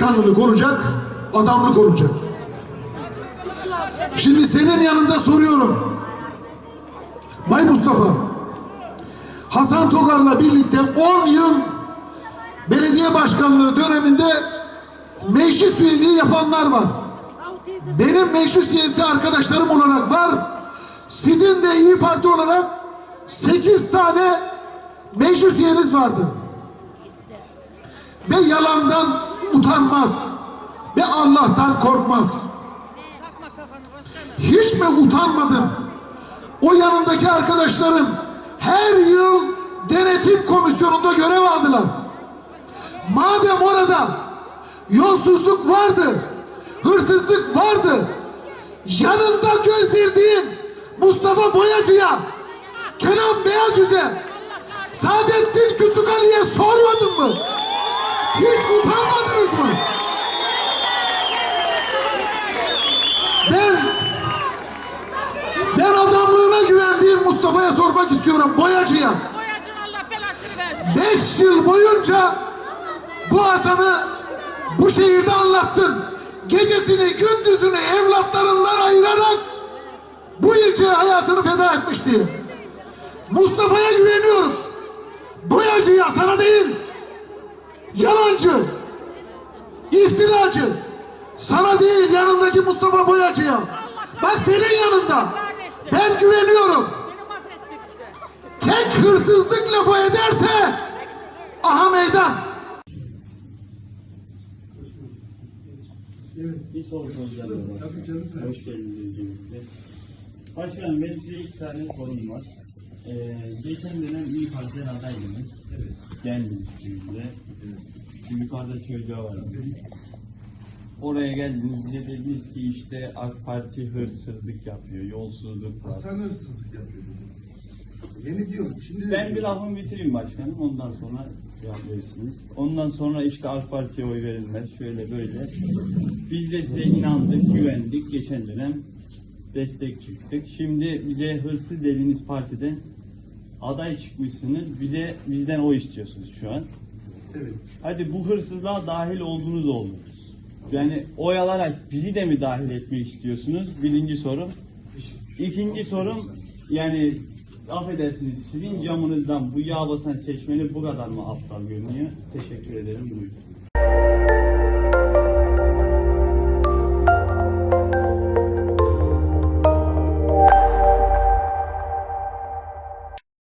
delikanlılık olacak, adamlık olacak. Şimdi senin yanında soruyorum. Bay Mustafa, Hasan Togar'la birlikte 10 yıl belediye başkanlığı döneminde meclis üyeliği yapanlar var. Benim meclis üyesi arkadaşlarım olarak var. Sizin de İyi Parti olarak 8 tane meclis üyeniz vardı. Ve yalandan utanmaz. Ve Allah'tan korkmaz. Hiç mi utanmadın? O yanındaki arkadaşlarım her yıl denetim komisyonunda görev aldılar. Madem orada yolsuzluk vardı, hırsızlık vardı, yanında gözlerdiğin Mustafa Boyacı'ya, Kenan Beyazüz'e, Saadettin Küçük Ali'ye sormadın mı? Hiç utanmadınız mı? Ben ben adamlığına güvendiğim Mustafa'ya sormak istiyorum Boyacı'ya. Beş yıl boyunca bu Hasan'ı bu şehirde anlattın. Gecesini gündüzünü evlatlarından ayırarak bu ilçeye hayatını feda etmişti. Mustafa'ya güveniyoruz. Boyacıya sana değil. Yalancı. iftiracı. Sana değil yanındaki Mustafa Boyacı'ya. Bak senin yanında. Ben güveniyorum. Tek hırsızlık lafı ederse aha meydan. Bir soru soracağım. Hoş geldiniz öncelikle. Başkanım benim size iki tane sorum var. Ee, geçen dönem İYİ Parti'den adaydınız. Evet. Geldiniz köyümüze. Şu yukarıda çocuğa var. Oraya geldiniz bize dediniz ki işte AK Parti hırsızlık yapıyor, yolsuzluk var. Hasan hırsızlık yapıyor. Yeni diyorum. Şimdi Ben bir lafımı bitireyim başkanım. Ondan sonra verirsiniz. Ondan sonra işte AK Parti'ye oy verilmez. Şöyle böyle. Biz de size inandık, güvendik. Geçen dönem destek çıktık. Şimdi bize hırsız dediğiniz partiden aday çıkmışsınız. Bize bizden oy istiyorsunuz şu an. Evet. Hadi bu hırsızlığa dahil oldunuz oldunuz. Yani oy alarak bizi de mi dahil etmek istiyorsunuz? Birinci sorum. İkinci sorum yani affedersiniz sizin camınızdan bu yağ basan seçmeni bu kadar mı aptal görünüyor? Teşekkür ederim. Buyurun.